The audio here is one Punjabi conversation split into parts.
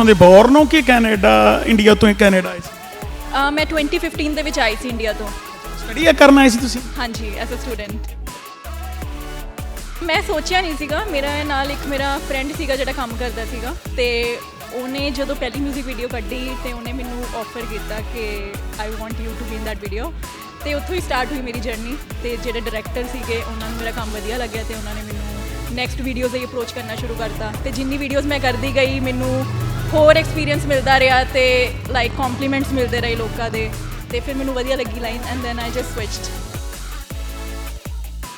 ਇੱਥੋਂ ਦੇ ਬੋਰਨ ਹੋ ਕਿ ਕੈਨੇਡਾ ਇੰਡੀਆ ਤੋਂ ਹੀ ਕੈਨੇਡਾ ਆਏ ਸੀ? ਅਹ ਮੈਂ 2015 ਦੇ ਵਿੱਚ ਆਈ ਸੀ ਇੰਡੀਆ ਤੋਂ। ਸਟੱਡੀ ਕਰਨ ਆਏ ਸੀ ਤੁਸੀਂ? ਹਾਂਜੀ ਐਜ਼ ਅ ਸਟੂਡੈਂਟ ਮੈਂ ਸੋਚਿਆ ਨਹੀਂ ਸੀਗਾ ਮੇਰਾ ਨਾਲ ਇੱਕ ਮੇਰਾ ਫਰੈਂਡ ਸੀਗਾ ਜਿਹੜਾ ਕੰਮ ਕਰਦਾ ਸੀਗਾ ਤੇ ਉਹਨੇ ਜਦੋਂ ਪਹਿਲੀ 뮤직 ਵੀਡੀਓ ਕੱਢੀ ਤੇ ਉਹਨੇ ਮੈਨੂੰ ਆਫਰ ਕੀਤਾ ਕਿ I want you to be in that video ਤੇ ਉੱਥੋਂ ਹੀ ਸਟਾਰਟ ਹੋਈ ਮੇਰੀ ਜਰਨੀ ਤੇ ਜਿਹੜੇ ਡਾਇਰੈਕਟਰ ਸੀਗੇ ਉਹਨਾਂ ਨੂੰ ਮੇਰਾ ਕੰਮ ਵਧੀਆ ਲੱਗਿਆ ਤੇ ਉਹਨਾਂ ਨੇ ਮੈਨੂੰ ਨੈਕਸਟ ਵੀਡੀਓਜ਼ ਲਈ ਅਪਰੋਚ ਕਰਨਾ ਸ਼ੁਰੂ ਕਰਤਾ। ਤੇ ਜਿੰਨੀ ਵੀਡੀਓਜ਼ ਮੈਂ ਕਰਦੀ ਗਈ ਮੈਨੂੰ ਹੋਰ ਐਕਸਪੀਰੀਅੰਸ ਮਿਲਦਾ ਰਿਹਾ ਤੇ ਲਾਈਕ ਕੰਪਲੀਮੈਂਟਸ ਮਿਲਦੇ ਰਹੇ ਲੋਕਾਂ ਦੇ ਤੇ ਫਿਰ ਮੈਨੂੰ ਵਧੀਆ ਲੱਗੀ line and then I just switched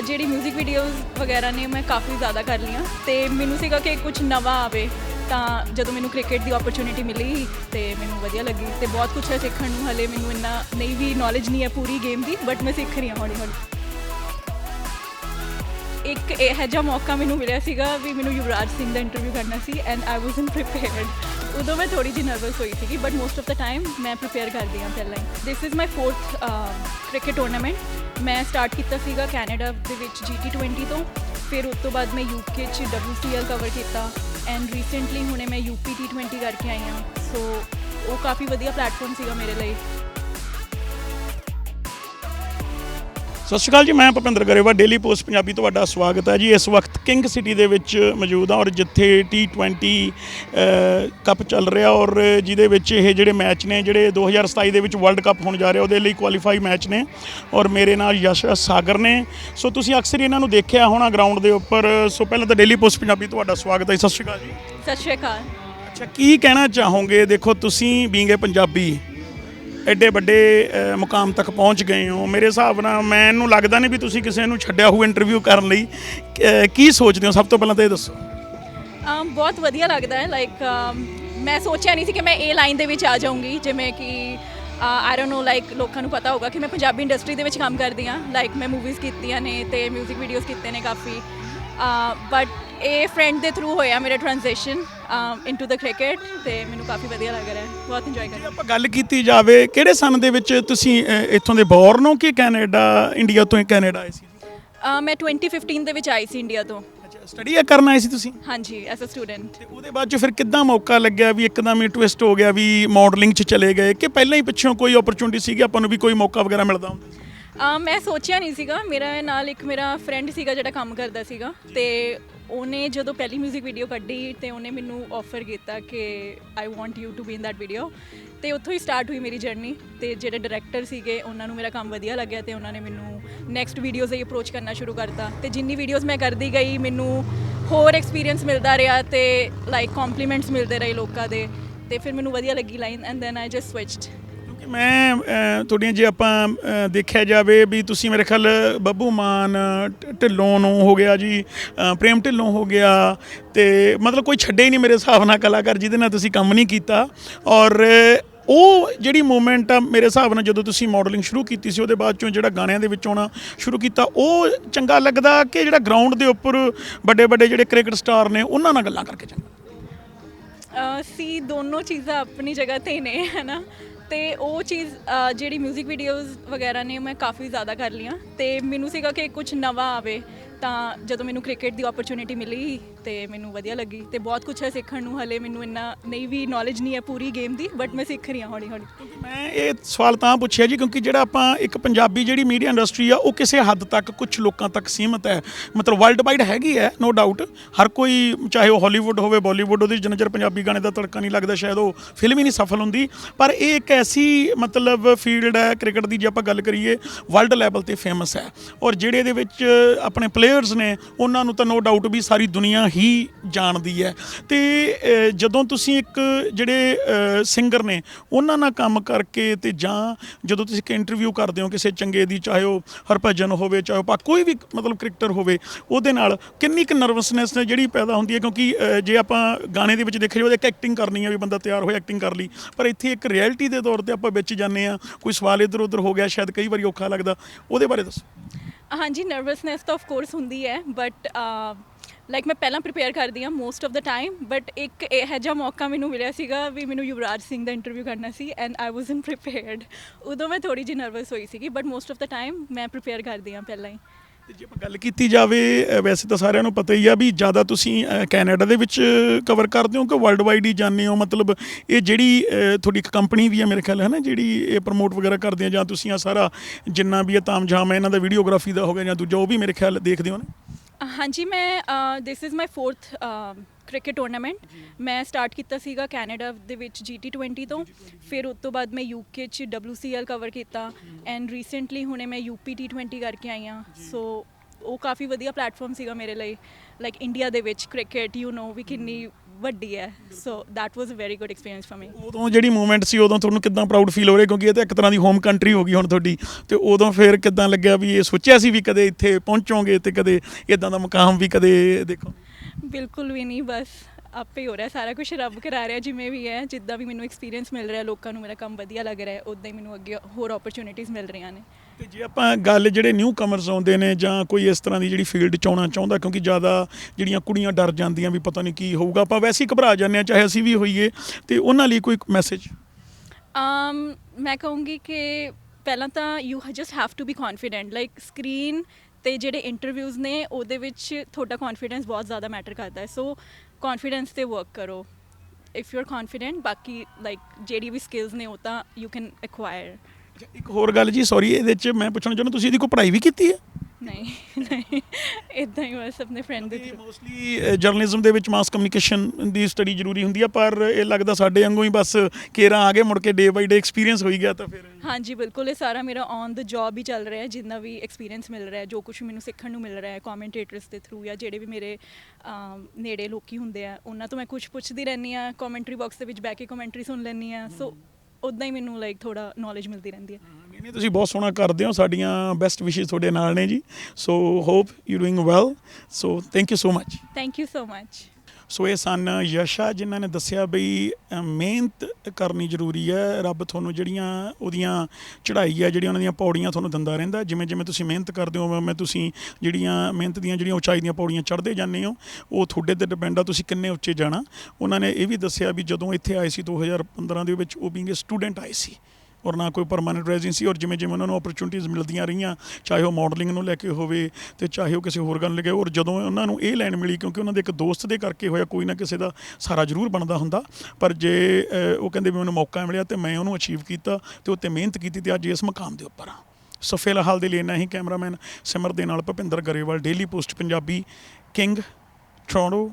ਜਿਹੜੀ 뮤직 ਵੀਡੀਓਜ਼ ਵਗੈਰਾ ਨੇ ਮੈਂ ਕਾਫੀ ਜ਼ਿਆਦਾ ਕਰ ਲੀਆਂ ਤੇ ਮੈਨੂੰ ਸੀਗਾ ਕਿ ਕੁਝ ਨਵਾਂ ਆਵੇ ਤਾਂ ਜਦੋਂ ਮੈਨੂੰ ਕ੍ਰਿਕਟ ਦੀ ਓਪਰਚੁਨਿਟੀ ਮਿਲੀ ਤੇ ਮੈਨੂੰ ਵਧੀਆ ਲੱਗੀ ਤੇ ਬਹੁਤ ਕੁਝ ਹੈ ਸਿੱਖਣ ਨੂੰ, ਹਲੇ ਮੈਨੂੰ ਇੰਨਾ, ਨਹੀਂ ਵੀ ਨੌਲੇਜ ਨਹੀਂ ਹੈ ਪੂਰੀ ਗੇਮ ਦੀ ਬਟ ਮੈਂ ਸਿੱਖ ਰਹੀ ਹਾਂ ਹੌਲੀ ਹੌਲੀ ਇੱਕ ਇਹ ਜਿਹਾ ਮੌਕਾ ਮੈਨੂੰ ਮਿਲਿਆ ਸੀਗਾ ਵੀ ਮੈਨੂੰ ਯੁਵਰਾਜ ਸਿੰਘ ਦਾ ਇੰਟਰਵਿਊ ਕਰਨਾ ਸੀ ਐਂਡ ਆਈ ਵਾਸਨਟ ਪ੍ਰੀਪੇਅਰਡ ਉਦੋਂ ਮੈਂ ਥੋੜੀ ਜਿਹੀ ਨਰਵਸ ਹੋਈ ਸੀਗੀ but most of the time ਮੈਂ ਪ੍ਰੀਪੇਅਰ ਕਰਦੀ ਹਾਂ ਪਹਿਲਾਂ ਹੀ। This is my fourth cricket tournament ਮੈਂ ਸਟਾਰਟ ਕੀਤਾ ਸੀਗਾ ਕੈਨੇਡਾ ਦੇ ਵਿੱਚ GT20 ਤੋਂ। ਫਿਰ ਉਸ ਤੋਂ ਬਾਅਦ ਮੈਂ ਯੂਕੇ ਚ WCL ਕਵਰ ਕੀਤਾ ਐਂਡ ਰੀਸੈਂਟਲੀ ਹੁਣੇ ਮੈਂ UP T20 ਕਰਕੇ ਆਈ ਹਾਂ। ਸੋ ਉਹ ਕਾਫੀ ਵਧੀਆ ਪਲੇਟਫਾਰਮ ਸੀਗਾ ਮੇਰੇ ਲਈ। ਸਤਿ ਸ਼੍ਰੀ ਅਕਾਲ ਜੀ ਮੈਂ ਭੁਪਿੰਦਰ ਗਰੇਵਾ ਡੇਲੀ ਪੋਸਟ ਪੰਜਾਬੀ ਤੁਹਾਡਾ ਸਵਾਗਤ ਹੈ ਜੀ। ਇਸ ਵਕਤ ਕਿੰਗ ਸਿਟੀ ਦੇ ਵਿੱਚ ਮੌਜੂਦ ਹਾਂ ਔਰ ਜਿੱਥੇ T20 ਅ, ਕੱਪ ਚੱਲ ਰਿਹਾ ਔਰ ਜਿਹਦੇ ਵਿੱਚ ਇਹ ਜਿਹੜੇ ਮੈਚ ਨੇ ਜਿਹੜੇ 2027 ਦੇ ਵਿੱਚ ਵਰਲਡ ਕੱਪ ਹੋਣ ਜਾ ਰਿਹਾ ਉਹਦੇ ਲਈ ਕੁਆਲੀਫਾਈ ਮੈਚ ਨੇ ਔਰ ਮੇਰੇ ਨਾਲ ਯਸ਼ ਸਾਗਰ ਨੇ। ਸੋ ਤੁਸੀਂ ਅਕਸਰ ਇਹਨਾਂ ਨੂੰ ਦੇਖਿਆ ਹੋਣਾ ਗਰਾਊਂਡ ਦੇ ਉੱਪਰ। ਸੋ ਪਹਿਲਾਂ ਤਾਂ ਡੇਲੀ ਪੋਸਟ ਪੰਜਾਬੀ ਤੁਹਾਡਾ ਸਵਾਗਤ ਹੈ। ਸਤਿ ਸ਼੍ਰੀ ਅਕਾਲ ਜੀ। ਸਤਿ ਸ਼੍ਰੀ ਅਕਾਲ। ਅੱਛਾ ਕੀ ਕਹਿਣਾ ਚਾਹੋਗੇ? ਦੇਖੋ ਤੁਸੀਂ ਬੀਂਗੇ ਪੰਜਾਬੀ ਐਡੇ ਵੱਡੇ ਮੁਕਾਮ ਤੱਕ ਪਹੁੰਚ ਗਏ ਹੋ। ਮੇਰੇ ਹਿਸਾਬ ਨਾਲ ਮੈਨੂੰ ਲੱਗਦਾ ਨਹੀਂ ਵੀ ਤੁਸੀਂ ਕਿਸੇ ਨੂੰ ਛੱਡਿਆ ਹੋਊ ਇੰਟਰਵਿਊ ਕਰਨ ਲਈ। ਕੀ ਸੋਚਦੇ ਹੋ? ਸਭ ਤੋਂ ਪਹਿਲਾਂ ਤਾਂ ਇਹ ਦੱਸੋ। ਬਹੁਤ ਵਧੀਆ ਲੱਗਦਾ ਹੈ। ਲਾਈਕ ਮੈਂ ਸੋਚਿਆ ਨਹੀਂ ਸੀ ਕਿ ਮੈਂ ਇਹ ਲਾਈਨ ਦੇ ਵਿੱਚ ਆ ਜਾਊਂਗੀ। ਜਿਵੇਂ ਕਿ ਆਈ ਡੋਨਟ ਨੋ ਲਾਈਕ ਲੋਕਾਂ ਨੂੰ ਪਤਾ ਹੋਊਗਾ ਕਿ ਮੈਂ ਪੰਜਾਬੀ ਇੰਡਸਟਰੀ ਦੇ ਵਿੱਚ ਕੰਮ ਕਰਦੀ ਹਾਂ। ਲਾਈਕ ਮੈਂ ਮੂਵੀਜ਼ ਕੀਤੀਆਂ ਨੇ ਤੇ 뮤직 ਵੀਡੀਓਜ਼ ਕੀਤੇ ਨੇ ਕਾਫੀ। ਬਟ ਇਹ ਫਰੈਂਡ ਦੇ ਥਰੂ ਹੋਇਆ ਮੇਰਾ ਟ੍ਰਾਂਜੀਸ਼ਨ ਇਨਟੂ ਦ ਕ੍ਰਿਕਟ ਤੇ ਮੈਨੂੰ ਕਾਫੀ ਵਧੀਆ ਲੱਗ ਰਿਹਾ ਹੈ ਬਹੁਤ ਇੰਜੋਏ ਕਰ ਜੇ ਆਪਾਂ ਗੱਲ ਕੀਤੀ ਜਾਵੇ ਕਿਹੜੇ ਸਨ ਦੇ ਵਿੱਚ ਤੁਸੀਂ ਅ, ਇੱਥੋਂ ਦੇ ਬੋਰਨ ਹੋ ਕਿ ਕੈਨੇਡਾ ਇੰਡੀਆ ਤੋਂ ਹੀ ਕੈਨੇਡਾ ਆਏ ਸੀ? ਮੈਂ 2015 ਦੇ ਵਿੱਚ ਆਈ ਸੀ ਇੰਡੀਆ ਤੋਂ। ਅੱਛਾ ਸਟੱਡੀ ਕਰਨ ਆਏ ਸੀ ਤੁਸੀਂ? ਹਾਂਜੀ ਐਜ਼ ਅ ਸਟੂਡੈਂਟ ਤੇ ਉਹਦੇ ਬਾਅਦ ਚ ਫਿਰ ਕਿੱਦਾਂ ਮੌਕਾ ਲੱਗਿਆ ਵੀ ਇੱਕਦਮ ਹੀ ਟਵਿਸਟ ਹੋ ਗਿਆ ਵੀ ਮਾਡਲਿੰਗ ਚ ਚਲੇ ਗਏ ਕਿ ਪਹਿਲਾਂ ਹੀ ਪਿੱਛੋਂ ਕੋਈ ਓਪਰਚੁਨਿਟੀ ਸੀਗੀ ਆਪਾਂ ਨੂੰ ਵੀ ਕੋਈ ਮੌਕਾ ਵਗੈਰਾ ਮਿਲਦਾ ਹੁੰਦਾ ਸੀ? ਮੈਂ ਸੋਚਿਆ ਨਹੀਂ ਸੀਗਾ ਮੇਰਾ ਨਾਲ ਇੱਕ ਮੇਰਾ ਫਰੈਂਡ ਸੀਗਾ ਜਿਹੜਾ ਕੰਮ ਕਰਦਾ ਸੀਗਾ ਤੇ ਉਹਨੇ ਜਦੋਂ ਪਹਿਲੀ 뮤직 ਵੀਡੀਓ ਕੱਢੀ ਤੇ ਉਹਨੇ ਮੈਨੂੰ ਆਫਰ ਕੀਤਾ ਕਿ I want you to be in that video ਤੇ ਉੱਥੋਂ ਹੀ ਸਟਾਰਟ ਹੋਈ ਮੇਰੀ ਜਰਨੀ ਤੇ ਜਿਹੜੇ ਡਾਇਰੈਕਟਰ ਸੀਗੇ, ਉਹਨਾਂ ਨੂੰ ਮੇਰਾ ਕੰਮ ਵਧੀਆ ਲੱਗਿਆ ਤੇ ਉਹਨਾਂ ਨੇ ਮੈਨੂੰ ਨੈਕਸਟ ਵੀਡੀਓਜ਼ ਲਈ ਅਪਰੋਚ ਕਰਨਾ ਸ਼ੁਰੂ ਕਰਤਾ। ਤੇ ਜਿੰਨੀ ਵੀਡੀਓਜ਼ ਮੈਂ ਕਰਦੀ ਗਈ, ਮੈਨੂੰ ਹੋਰ ਐਕਸਪੀਰੀਅੰਸ ਮਿਲਦਾ ਰਿਹਾ ਤੇ ਲਾਈਕ ਕੰਪਲੀਮੈਂਟਸ ਮਿਲਦੇ ਰਹੇ ਲੋਕਾਂ ਦੇ। ਤੇ ਫਿਰ ਮੈਨੂੰ ਵਧੀਆ ਲੱਗੀ line and then I just switched ਮੈਂ ਤੁਹਾਡੀਆਂ ਜੇ ਆਪਾਂ ਦੇਖਿਆ ਜਾਵੇ ਵੀ ਤੁਸੀਂ ਮੇਰੇ ਖਿਆਲ ਬੱਬੂ ਮਾਨ ਢਿੱਲੋਂ ਨੂੰ ਹੋ ਗਿਆ ਜੀ ਪ੍ਰੇਮ ਢਿੱਲੋਂ ਹੋ ਗਿਆ ਤੇ ਮਤਲਬ ਕੋਈ ਛੱਡੇ ਹੀ ਨਹੀਂ ਮੇਰੇ ਹਿਸਾਬ ਨਾਲ ਕਲਾਕਾਰ ਜਿਹਦੇ ਨਾਲ ਤੁਸੀਂ ਕੰਮ ਨਹੀਂ ਕੀਤਾ ਔਰ ਉਹ ਜਿਹੜੀ ਮੂਵਮੈਂਟ ਆ ਮੇਰੇ ਹਿਸਾਬ ਨਾਲ ਜਦੋਂ ਤੁਸੀਂ ਮਾਡਲਿੰਗ ਸ਼ੁਰੂ ਕੀਤੀ ਸੀ, ਉਹਦੇ ਬਾਅਦ ਚੋਂ ਜਿਹੜਾ ਗਾਣਿਆਂ ਦੇ ਵਿੱਚ ਆਉਣਾ ਸ਼ੁਰੂ ਕੀਤਾ, ਉਹ ਚੰਗਾ ਲੱਗਦਾ ਕਿ ਜਿਹੜਾ ਗਰਾਊਂਡ ਦੇ ਉੱਪਰ ਵੱਡੇ ਵੱਡੇ ਜਿਹੜੇ ਕ੍ਰਿਕਟ ਸਟਾਰ ਨੇ, ਉਹਨਾਂ ਨਾਲ ਗੱਲਾਂ ਕਰਕੇ ਚੰਗਾ? ਅਹ, ਸੀ ਦੋਨੋਂ ਚੀਜ਼ਾਂ ਆਪਣੀ ਜਗ੍ਹਾ ਤੇ ਨੇ ਹੈ ਨਾ ਤੇ ਉਹ ਚੀਜ਼ ਅਹ ਜਿਹੜੀ 뮤직 ਵੀਡੀਓਜ਼ ਵਗੈਰਾ ਨੇ ਮੈਂ ਕਾਫੀ ਜ਼ਿਆਦਾ ਕਰ ਲੀਆਂ ਤੇ ਮੈਨੂੰ ਸੀਗਾ ਕਿ ਕੁਝ ਨਵਾਂ ਆਵੇ। ਤਾਂ ਜਦੋਂ ਮੈਨੂੰ ਕ੍ਰਿਕਟ ਦੀ ਓਪਰਚੁਨਿਟੀ ਮਿਲੀ ਤੇ ਮੈਨੂੰ ਵਧੀਆ ਲੱਗੀ ਤੇ ਬਹੁਤ ਕੁਝ ਹੈ ਸਿੱਖਣ ਨੂੰ ਹਲੇ ਮੈਨੂੰ ਇੰਨਾ ਨਹੀਂ ਵੀ ਨੌਲੇਜ ਨਹੀਂ ਹੈ ਪੂਰੀ ਗੇਮ ਦੀ ਬਟ ਮੈਂ ਸਿੱਖ ਰਹੀ ਹਾਂ ਹੌਲੀ ਹੌਲੀ ਮੈਂ ਇਹ ਸਵਾਲ ਤਾਂ ਪੁੱਛਿਆ ਜੀ, ਕਿਉਂਕਿ ਜਿਹੜਾ ਆਪਾਂ ਇੱਕ ਪੰਜਾਬੀ ਜਿਹੜੀ ਮੀਡੀਆ ਇੰਡਸਟਰੀ ਆ, ਉਹ ਕਿਸੇ ਹੱਦ ਤੱਕ ਕੁਝ ਲੋਕਾਂ ਤੱਕ ਸੀਮਤ ਹੈ। ਮਤਲਬ ਵਰਲਡ ਵਾਈਡ ਹੈਗੀ ਹੈ ਨੋ ਡਾਊਟ ਹਰ ਕੋਈ, ਚਾਹੇ ਉਹ ਹਾਲੀਵੁੱਡ ਹੋਵੇ ਬਾਲੀਵੁੱਡ ਉਹਦੇ ਜਨਜਰ ਪੰਜਾਬੀ ਗਾਣੇ ਦਾ ਤੜਕਾ ਨਹੀਂ ਲੱਗਦਾ, ਸ਼ਾਇਦ ਉਹ ਫਿਲਮ ਹੀ ਨਹੀਂ ਸਫਲ ਹੁੰਦੀ। ਪਰ ਇਹ ਇੱਕ ਐਸੀ ਮਤਲਬ ਫੀਲਡ ਹੈ ਕ੍ਰਿਕਟ ਦੀ ਜੇ ਆਪਾਂ ਗੱਲ ਕਰੀਏ ਵਰਲਡ ਲੈਵਲ ਤੇ ਫੇਮਸ ਹੈ। ਔਰ ਜਿਹੜੇ ਦੇ ਵਿੱਚ ਆਪਣੇ ਪਲੇ ਪਲੇਅਰਸ ਨੇ, ਉਹਨਾਂ ਨੂੰ ਤਾਂ ਨੋ ਡਾਊਟ ਵੀ ਸਾਰੀ ਦੁਨੀਆ ਹੀ ਜਾਣਦੀ ਹੈ। ਤੇ ਜਦੋਂ ਤੁਸੀਂ ਇੱਕ ਜਿਹੜੇ ਸਿੰਗਰ ਨੇ, ਉਹਨਾਂ ਨਾਲ ਕੰਮ ਕਰਕੇ ਤੇ ਜਾਂ ਜਦੋਂ ਤੁਸੀਂ ਇੱਕ ਇੰਟਰਵਿਊ ਕਰਦੇ ਹੋ ਕਿਸੇ ਚੰਗੇ ਦੀ, ਚਾਹੇ ਉਹ ਹਰਭਜਨ ਹੋਵੇ, ਚਾਹੇ ਉਹ ਕੋਈ ਵੀ ਮਤਲਬ ਕ੍ਰਿਕਟਰ ਹੋਵੇ, ਉਹਦੇ ਨਾਲ ਕਿੰਨੀ ਕੁ ਨਰਵਸਨੈਸ ਨੇ ਜਿਹੜੀ ਪੈਦਾ ਹੁੰਦੀ ਹੈ? ਕਿਉਂਕਿ ਜੇ ਆਪਾਂ ਗਾਣੇ ਦੇ ਵਿੱਚ ਦੇਖਿਆ ਜਾਓ ਇੱਕ ਐਕਟਿੰਗ ਕਰਨੀ ਹੈ ਵੀ ਬੰਦਾ ਤਿਆਰ ਹੋਇਆ ਐਕਟਿੰਗ ਕਰ ਲਈ। ਪਰ ਇੱਥੇ ਇੱਕ ਰਿਐਲਿਟੀ ਦੇ ਤੌਰ ਤੇ ਆਪਾਂ ਵਿੱਚ ਜਾਂਦੇ ਆ ਕੋਈ ਸਵਾਲ ਇੱਧਰ ਉੱਧਰ ਹੋ ਗਿਆ, ਸ਼ਾਇਦ ਕਈ ਵਾਰੀ ਔਖਾ ਲੱਗਦਾ, ਉਹਦੇ ਬਾਰੇ ਦੱਸੋ। ਹਾਂਜੀ ਨਰਵਸਨੈਸ ਤਾਂ ਆਫ ਕੋਰਸ ਹੁੰਦੀ ਹੈ ਬਟ ਲਾਈਕ ਮੈਂ ਪਹਿਲਾਂ ਪ੍ਰਿਪੇਅਰ ਕਰਦੀ ਹਾਂ most of the time but ਇੱਕ ਇਹ ਜਿਹਾ ਮੌਕਾ ਮੈਨੂੰ ਮਿਲਿਆ ਸੀਗਾ ਵੀ ਮੈਨੂੰ ਯੁਵਰਾਜ ਸਿੰਘ ਦਾ ਇੰਟਰਵਿਊ ਕਰਨਾ ਸੀ ਐਂਡ ਆਈ ਵਾਸਨਟ ਪ੍ਰੀਪੇਅਰਡ ਉਦੋਂ ਮੈਂ ਥੋੜੀ ਜਿਹੀ ਨਰਵਸ ਹੋਈ ਸੀਗੀ but most of the time ਮੈਂ ਪ੍ਰਿਪੇਅਰ ਕਰਦੀ ਹਾਂ ਪਹਿਲਾਂ ਹੀ। ਤੇ ਜੇ ਆਪਾਂ ਗੱਲ ਕੀਤੀ ਜਾਵੇ ਅ, ਵੈਸੇ ਤਾਂ ਸਾਰਿਆਂ ਨੂੰ ਪਤਾ ਹੀ ਆ ਵੀ ਜ਼ਿਆਦਾ ਤੁਸੀਂ ਅ, ਕੈਨੇਡਾ ਦੇ ਵਿੱਚ ਕਵਰ ਕਰਦੇ ਹੋ ਕਿ ਵਰਲਡ ਵਾਈਡ ਹੀ ਜਾਂਦੇ ਹੋ? ਮਤਲਬ ਇਹ ਜਿਹੜੀ ਅ, ਤੁਹਾਡੀ ਇੱਕ ਕੰਪਨੀ ਵੀ ਆ ਮੇਰੇ ਖਿਆਲ ਹੈ ਨਾ ਜਿਹੜੀ ਇਹ ਪ੍ਰਮੋਟ ਵਗੈਰਾ ਕਰਦੇ ਆ ਜਾਂ ਤੁਸੀਂ ਆ ਸਾਰਾ ਜਿੰਨਾ ਵੀ ਇਹ ਤਾਮਝਾਮ ਹੈ ਇਹਨਾਂ ਦਾ ਵੀਡੀਓਗ੍ਰਾਫੀ ਦਾ ਹੋ ਗਿਆ ਜਾਂ ਦੂਜਾ ਉਹ ਵੀ ਮੇਰੇ ਖਿਆਲ ਦੇਖਦੇ ਹੋ ਨਾ? ਹਾਂਜੀ ਮੈਂ this is my fourth cricket tournament. ਮੈਂ ਸਟਾਰਟ ਕੀਤਾ ਸੀਗਾ ਕੈਨੇਡਾ ਦੇ ਵਿੱਚ GT20 ਤੋਂ। ਫਿਰ ਉਸ ਤੋਂ ਬਾਅਦ ਮੈਂ ਯੂਕੇ ਚ WCL ਕਵਰ ਕੀਤਾ। ਐਂਡ ਰੀਸੈਂਟਲੀ ਹੁਣੇ ਮੈਂ UP T20 ਕਰਕੇ ਆਈ ਹਾਂ। ਸੋ ਉਹ ਕਾਫੀ ਵਧੀਆ ਪਲੇਟਫਾਰਮ ਸੀਗਾ ਮੇਰੇ ਲਈ। ਲਾਈਕ ਇੰਡੀਆ ਦੇ ਵਿੱਚ ਕ੍ਰਿਕਟ ਯੂ نو ਵੀ ਕਿੰਨੀ ਵੱਡੀ ਹੈ। ਸੋ that was a very good experience for me ਉਦੋਂ ਜਿਹੜੀ ਮੂਵਮੈਂਟ ਸੀ ਉਦੋਂ ਤੁਹਾਨੂੰ ਕਿਦਾਂ ਪ੍ਰਾਊਡ ਫੀਲ ਹੋ ਰਿਹਾ? ਕਿਉਂਕਿ ਇਹ ਤਾਂ ਇੱਕ ਤਰ੍ਹਾਂ ਦੀ ਹੋਮ ਕੰਟਰੀ ਹੋ ਗਈ ਹੁਣ ਤੁਹਾਡੀ। ਤੇ ਉਦੋਂ ਫਿਰ ਕਿਦਾਂ ਲੱਗਿਆ ਵੀ ਇਹ ਸੋਚਿਆ ਸੀ ਵੀ ਕਦੇ ਇੱਥੇ ਪਹੁੰਚੋਗੇ ਤੇ ਕਦੇ ਇਦਾਂ ਦਾ ਮੁਕਾਮ ਵੀ ਕਦੇ ਦੇਖੋ? ਬਿਲਕੁਲ ਵੀ ਨਹੀਂ ਬਸ ਆਪੇ ਹੋ ਰਿਹਾ ਸਾਰਾ ਕੁਝ ਰੱਬ ਕਰਾ ਰਿਹਾ ਜਿਵੇਂ ਵੀ ਹੈ ਜਿੱਦਾਂ ਵੀ ਮੈਨੂੰ ਐਕਸਪੀਰੀਅੰਸ ਮਿਲ ਰਿਹਾ ਲੋਕਾਂ ਨੂੰ ਮੇਰਾ ਕੰਮ ਵਧੀਆ ਲੱਗ ਰਿਹਾ ਉਦਾਂ ਹੀ ਮੈਨੂੰ ਅੱਗੇ ਹੋਰ ਓਪਰਚ्युनिटीज ਮਿਲ ਰਹੀਆਂ ਨੇ। ਤੇ ਜੇ ਆਪਾਂ ਗੱਲ ਜਿਹੜੇ ਨਿਊ ਕਮਰਸ ਆਉਂਦੇ ਨੇ ਜਾਂ ਕੋਈ ਇਸ ਤਰ੍ਹਾਂ ਦੀ ਜਿਹੜੀ ਫੀਲਡ ਚ ਆਉਣਾ ਚਾਹੁੰਦਾ ਕਿਉਂਕਿ ਜ਼ਿਆਦਾ ਜਿਹੜੀਆਂ ਕੁੜੀਆਂ ਡਰ ਜਾਂਦੀਆਂ ਵੀ ਪਤਾ ਨਹੀਂ ਕੀ ਹੋਊਗਾ ਆਪਾਂ ਵੈਸੇ ਹੀ ਘਬਰਾ ਜਾਂਦੇ ਆ ਚਾਹੇ ਅਸੀਂ ਵੀ ਹੋਈਏ ਤੇ ਉਹਨਾਂ ਲਈ ਕੋਈ ਮੈਸੇਜ ਅਮ ਮੈਂ ਕਹੂੰਗੀ ਕਿ ਪਹਿਲਾਂ ਤਾਂ you just have to be confident like screen ਤੇ ਜਿਹੜੇ ਇੰਟਰਵਿਊਜ਼ ਨੇ, ਉਹਦੇ ਵਿੱਚ ਤੁਹਾਡਾ ਕੌਨਫੀਡੈਂਸ ਬਹੁਤ ਜ਼ਿਆਦਾ ਮੈਟਰ ਕਰਦਾ ਹੈ। ਸੋ ਕੌਨਫੀਡੈਂਸ ਤੇ ਵਰਕ ਕਰੋ। ਇਫ ਯੂ ਆਰ ਕੌਨਫੀਡੈਂਟ ਬਾਕੀ ਲਾਈਕ ਜਿਹੜੀ ਵੀ ਸਕਿੱਲਸ ਨੇ, ਉਹ ਤਾਂ ਯੂ ਕੈਨ ਐਕਵਾਇਰ ਇੱਕ ਹੋਰ ਗੱਲ ਜੀ ਸੌਰੀ ਇਹਦੇ ਚ ਮੈਂ ਪੁੱਛਣਾ ਚਾਹੁੰਦਾ, ਤੁਸੀਂ ਇਹਦੀ ਕੋਈ ਪੜ੍ਹਾਈ ਵੀ ਕੀਤੀ ਹੈ? ਨਹੀਂ ਨਹੀਂ। ਇਦਾਂ ਹੀ ਬਸ ਆਪਣੇ ਫਰੈਂਡ ਦੇ ਥਰੂ ਮੋਸਟਲੀ ਜਰਨਲਿਜ਼ਮ ਦੇ ਵਿੱਚ ਮਾਸ ਕਮਿਊਨੀਕੇਸ਼ਨ ਦੀ ਸਟੱਡੀ ਜ਼ਰੂਰੀ ਹੁੰਦੀ ਆ ਪਰ ਇਹ ਲੱਗਦਾ ਸਾਡੇ ਵਾਂਗੂ ਹੀ ਬਸ ਕੇਰਾਂ ਆ ਗਏ ਮੁੜ ਕੇ ਡੇ ਬਾਈ ਡੇ ਐਕਸਪੀਰੀਅੰਸ ਹੋਈ ਗਿਆ ਤਾਂ ਫਿਰ। ਹਾਂਜੀ ਬਿਲਕੁਲ ਇਹ ਸਾਰਾ ਮੇਰਾ ਔਨ ਦ ਜੌਬ ਹੀ ਚੱਲ ਰਿਹਾ ਜਿੰਨਾ ਵੀ ਐਕਸਪੀਰੀਅੰਸ ਮਿਲ ਰਿਹਾ ਜੋ ਕੁਝ ਮੈਨੂੰ ਸਿੱਖਣ ਨੂੰ ਮਿਲ ਰਿਹਾ ਹੈ ਕਮੈਂਟੇਟਰਸ ਦੇ ਥਰੂ ਜਾਂ ਜਿਹੜੇ ਵੀ ਮੇਰੇ ਨੇੜੇ ਲੋਕੀ ਹੁੰਦੇ ਆ ਉਹਨਾਂ ਤੋਂ ਮੈਂ ਕੁਝ ਪੁੱਛਦੀ ਰਹਿੰਦੀ ਆ ਕਮੈਂਟਰੀ ਬਾਕਸ ਦੇ ਵਿੱਚ ਬੈਠ ਕੇ ਕਮੈਂਟਰੀ ਸੁਣ ਲੈਂਦੀ ਆ ਸੋ ਉਦਾਂ ਹੀ ਮੈਨੂੰ ਲਾਈਕ ਥੋੜਾ ਨੌਲੇਜ ਮਿਲਦੀ ਰਹਿੰਦੀ ਹੈ। ਨਹੀਂ ਤੁਸੀਂ ਬਹੁਤ ਸੋਹਣਾ ਕਰਦੇ ਹੋ ਸਾਡੀਆਂ ਬੈਸਟ ਵਿਸ਼ੇਸ ਤੁਹਾਡੇ ਨਾਲ ਨੇ ਜੀ। So hope you doing well so thank you so much thank you so much so ਇਹ ਸਨ ਯਸ਼ਾ ਜਿਨ੍ਹਾਂ ਨੇ ਦੱਸਿਆ ਬਈ ਮਿਹਨਤ ਕਰਨੀ ਜ਼ਰੂਰੀ ਹੈ। ਰੱਬ ਤੁਹਾਨੂੰ ਜਿਹੜੀਆਂ ਉਹਦੀਆਂ ਚੜ੍ਹਾਈ ਹੈ ਜਿਹੜੀਆਂ ਉਹਨਾਂ ਦੀਆਂ ਪੌੜੀਆਂ ਤੁਹਾਨੂੰ ਦਿੰਦਾ ਰਹਿੰਦਾ। ਜਿਵੇਂ ਜਿਵੇਂ ਤੁਸੀਂ ਮਿਹਨਤ ਕਰਦੇ ਹੋ ਮੈਂ ਤੁਸੀਂ ਜਿਹੜੀਆਂ ਮਿਹਨਤ ਦੀਆਂ ਜਿਹੜੀਆਂ ਉਚਾਈ ਦੀਆਂ ਪੌੜੀਆਂ ਚੜ੍ਹਦੇ ਜਾਂਦੇ ਹੋ ਉਹ ਤੁਹਾਡੇ ਤੇ ਡਿਪੈਂਡ ਆ ਤੁਸੀਂ ਕਿੰਨੇ ਉੱਚੇ ਜਾਣਾ। ਉਹਨਾਂ ਨੇ ਇਹ ਵੀ ਦੱਸਿਆ ਵੀ ਜਦੋਂ ਇੱਥੇ ਆਏ ਸੀ 2015 ਦੇ ਵਿੱਚ ਉਹ ਬੀਇੰਗ ਅ ਸਟੂਡੈਂਟ ਆਏ ਸੀ। ਔਰ ਨਾ ਕੋਈ ਪਰਮਾਨੈਂਟ ਰੈਜ਼ੀਡੈਂਸੀ ਔਰ ਜਿਵੇਂ ਜਿਵੇਂ ਉਹਨਾਂ ਨੂੰ ਓਪਰਚੁਨਿਟੀਜ਼ ਮਿਲਦੀਆਂ ਰਹੀਆਂ, ਚਾਹੇ ਉਹ ਮਾਡਲਿੰਗ ਨੂੰ ਲੈ ਕੇ ਹੋਵੇ ਤੇ ਚਾਹੇ ਉਹ ਕਿਸੇ ਹੋਰ ਗੱਲ ਲੈ ਕੇ, ਔਰ ਜਦੋਂ ਉਹਨਾਂ ਨੂੰ ਇਹ ਲਾਈਨ ਮਿਲੀ ਕਿਉਂਕਿ ਉਹਨਾਂ ਦੇ ਇੱਕ ਦੋਸਤ ਦੇ ਕਰਕੇ ਹੋਇਆ, ਕੋਈ ਨਾ ਕਿਸੇ ਦਾ ਸਾਰਾ ਜ਼ਰੂਰ ਬਣਦਾ ਹੁੰਦਾ। ਪਰ ਜੇ ਉਹ ਕਹਿੰਦੇ ਵੀ ਮੈਨੂੰ ਮੌਕਾ ਮਿਲਿਆ ਤੇ ਮੈਂ ਉਹਨੂੰ ਅਚੀਵ ਕੀਤਾ ਤੇ ਉੱਤੇ ਮਿਹਨਤ ਕੀਤੀ ਤੇ ਅੱਜ ਇਸ ਮੁਕਾਮ ਦੇ ਉੱਪਰ ਆ। ਸੋ ਫਿਲਹਾਲ ਦੇ ਲਈ ਇੰਨਾ ਹੀ, ਕੈਮਰਾਮੈਨ ਸਿਮਰ ਦੇ ਨਾਲ Bhupinder Grewal daily post Punjabi king Toronto